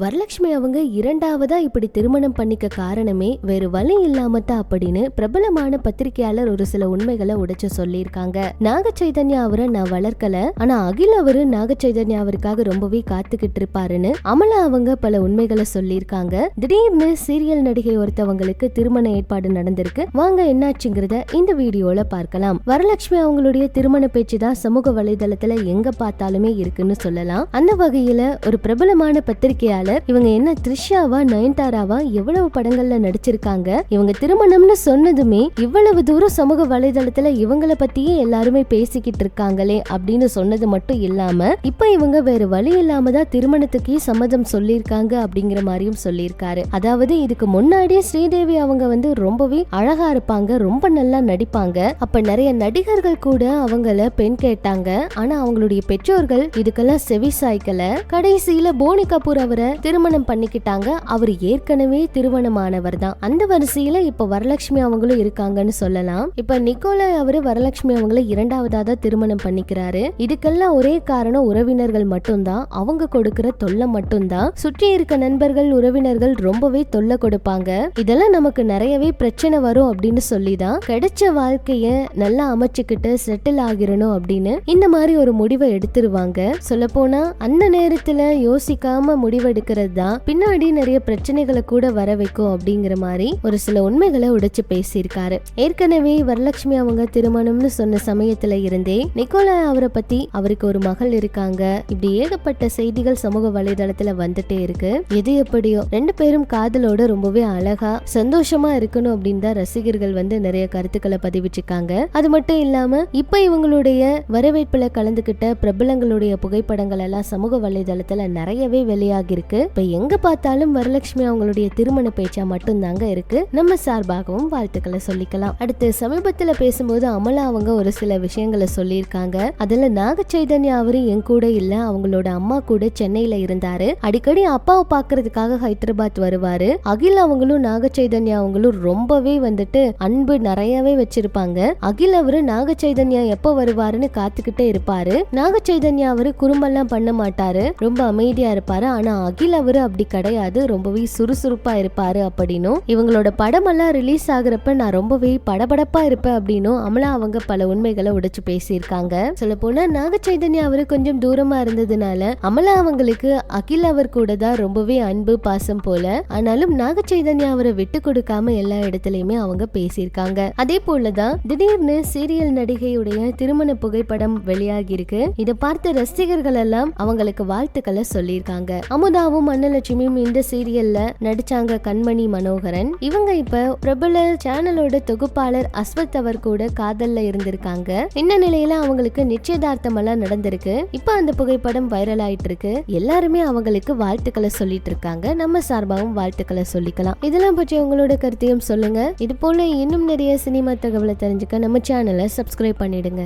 வரலட்சுமி அவங்க இரண்டாவதா இப்படி திருமணம் பண்ணிக்க காரணமே வேறு வழி இல்லாம தான் அப்படின்னு பிரபலமான பத்திரிகையாளர் ஒரு சில உண்மைகளை உடைச்சு சொல்லியிருக்காங்க. நாக சைதன்யா அவரை நான் வளர்க்கல ஆனா அகில் அவரு நாக சைதன்யா அவருக்காக ரொம்பவே காத்துக்கிட்டு இருப்பாருன்னு அமலா அவங்க பல உண்மைகளை சொல்லியிருக்காங்க. திடீர்னு சீரியல் நடிகை ஒருத்தவங்களுக்கு திருமண ஏற்பாடு நடந்திருக்கு. வாங்க என்னாச்சுங்கிறத இந்த வீடியோல பார்க்கலாம். வரலட்சுமி அவங்களுடைய திருமண பேச்சு தான் சமூக வலைதளத்துல எங்க பார்த்தாலுமே இருக்குன்னு சொல்லலாம். அந்த வகையில ஒரு பிரபலமான பத்திரிகையாளர் இவங்க என்ன த்ரிஷாவா நயன்தாராவா எவ்வளவு படங்கள்ல நடிச்சிருக்காங்க? இவங்க திருமணம்னு சொன்னதுமே இவ்வளவு தூரம் சமூக வலைதளத்துல இவங்கள பத்தியே எல்லாருமே பேசிக்கிட்டு இருக்காங்களே அப்படின்னு சொன்னது மட்டும் இல்லாம இப்ப இவங்க வேற வழி இல்லாம தான் திருமணத்துக்கே சம்மதம் சொல்லியிருக்காங்க அப்படிங்கிற மாதிரியும் சொல்லியிருக்காரு. அதாவது இதுக்கு முன்னாடியே ஸ்ரீதேவி அவங்க வந்து ரொம்பவே அழகா இருப்பாங்க ரொம்ப நல்லா நடிப்பாங்க. அப்ப நிறைய நடிகர்கள் கூட அவங்கள பெண் கேட்டாங்க. ஆனா அவங்களுடைய பெற்றோர்கள் இதுக்கெல்லாம் செவி சாய்க்கல. கடைசியில போனி கபூர் அவரை திருமணம் பண்ணிக்கிட்டாங்க. அவர் ஏற்கனவே திருமணமானவர் தான். அந்த வரிசையில இப்ப வரலட்சுமி அவங்களும் இருக்காங்கன்னு சொல்லலாம். இப்ப நிக்கோலாய் அவரு வரலட்சுமி அவங்கள இரண்டாவதா தான் திருமணம் பண்ணிக்கிறாரு. இதுக்கெல்லாம் ஒரே காரணம் உறவினர்கள் மட்டும்தான். அவங்க கொடுக்கிற தொல்லை மட்டும்தான். சுற்றி இருக்க நண்பர்கள் உறவினர்கள் ரொம்பவே தொல்லை கொடுப்பாங்க. இதெல்லாம் நமக்கு நிறையவே பிரச்சனை வரும் அப்படின்னு சொல்லி தான் கிடைச்ச வாழ்க்கைய நல்லா அமைச்சுக்கிட்டு செட்டில் ஆகிரணும் அப்படின்னு இந்த மாதிரி ஒரு முடிவை எடுத்துருவாங்க. சொல்ல போனா அந்த நேரத்துல யோசிக்காம இருக்கிறது தான். பின்னாடி நிறைய பிரச்சனைகளை கூட வர வைக்கும் அப்படிங்கிற மாதிரி ஒரு சில உண்மைகளை உடைச்சு பேசியிருக்காரு. ஏற்கனவே வரலட்சுமி அவங்க திருமணம்னு சொன்ன சமயத்துல இருந்தே நிக்கோலா அவரை பத்தி அவருக்கு ஒரு மகள் இருக்காங்க. இப்படி ஏகப்பட்ட செய்திகள் சமூக வலைதளத்துல வந்துட்டே இருக்கு. எது எப்படியோ ரெண்டு பேரும் காதலோட ரொம்பவே அழகா சந்தோஷமா இருக்கணும் அப்படின்னு தான் ரசிகர்கள் வந்து நிறைய கருத்துக்களை பதிவிச்சிருக்காங்க அது மட்டும் இல்லாம இப்ப இவங்களுடைய வரவேற்புல கலந்துகிட்ட பிரபலங்களுடைய புகைப்படங்கள் எல்லாம் சமூக வலைதளத்துல நிறையவே வெளியாகிருக்கு இருக்கு. இப்ப எங்க பார்த்தாலும் வரலட்சுமி அவங்களுடைய திருமண பேச்சா மட்டும்தாங்க இருக்கு. நம்ம சார்பாகவும் வாழ்த்துக்களை சொல்லிக்கலாம். அடுத்து சமீபத்துல பேசும்போது அமலா அவங்க ஒரு சில விஷயங்களை சொல்லியிருக்காங்க. அதுல நாக சைதன்யா அவரு என் கூட இல்ல அவங்களோட அம்மா கூட சென்னையில இருந்தாரு. அடிக்கடி அப்பாவை பாக்குறதுக்காக ஹைதராபாத் வருவாரு. அகில் அவங்களும் நாக சைதன்யா அவங்களும் ரொம்பவே வந்துட்டு அன்பு நிறையவே வச்சிருப்பாங்க. அகில் அவரு நாக சைதன்யா எப்போ வருவாருன்னு காத்துக்கிட்டே இருப்பாரு. நாக சைதன்யா அவரு குறும்பெல்லாம் பண்ண மாட்டாரு. ரொம்ப அமைதியா இருப்பாரு. ஆனா அகில் அவரு அப்படி கிடையாது. ரொம்பவே சுறுசுறுப்பா இருப்பாரு அப்படின்னும். இவங்களோட படமெல்லாம் ரிலீஸ் ஆகுறப்ப நான் ரொம்பவே படபடப்பா இருப்பேன் அப்படின்னும். அமலா அவங்க பல உண்மைகளை உடைச்சு பேசியிருக்காங்க. சொல்ல போனா நாக சைதன்யா அவரு கொஞ்சம் தூரமா இருந்ததுனால அமலா அவங்களுக்கு அகில் அவர் கூட தான் ரொம்பவே அன்பு பாசம் போல. ஆனாலும் நாக சைதன்யா அவரை விட்டு கொடுக்காம எல்லா இடத்துலயுமே அவங்க பேசியிருக்காங்க. அதே போலதான் திடீர்னு சீரியல் நடிகையுடைய திருமண புகைப்படம் வெளியாகி இருக்கு இதை பார்த்த ரசிகர்கள் எல்லாம் அவங்களுக்கு வாழ்த்துக்களை சொல்லியிருக்காங்க. அமுதா அமுதாவும் அன்னலட்சுமியும் இந்த சீரியல்ல நடிச்சாங்க கண்மணி மனோகரன். இவங்க இப்ப பிரபல சேனலோட தொகுப்பாளர் அஸ்வத் அவர் கூட காதல்ல இருந்திருக்காங்க. இந்த நிலையில அவங்களுக்கு நிச்சயதார்த்தம் எல்லாம் நடந்திருக்கு. இப்ப அந்த புகைப்படம் வைரல் ஆயிட்டு இருக்கு எல்லாருமே அவங்களுக்கு வாழ்த்துக்களை சொல்லிட்டு இருக்காங்க. நம்ம சார்பாகவும் வாழ்த்துக்களை சொல்லிக்கலாம். இதெல்லாம் பற்றி உங்களோட கருத்தையும் சொல்லுங்க. இது போல இன்னும் நிறைய சினிமா தகவலை தெரிஞ்சுக்க நம்ம சேனலை சப்ஸ்கிரைப் பண்ணிடுங்க.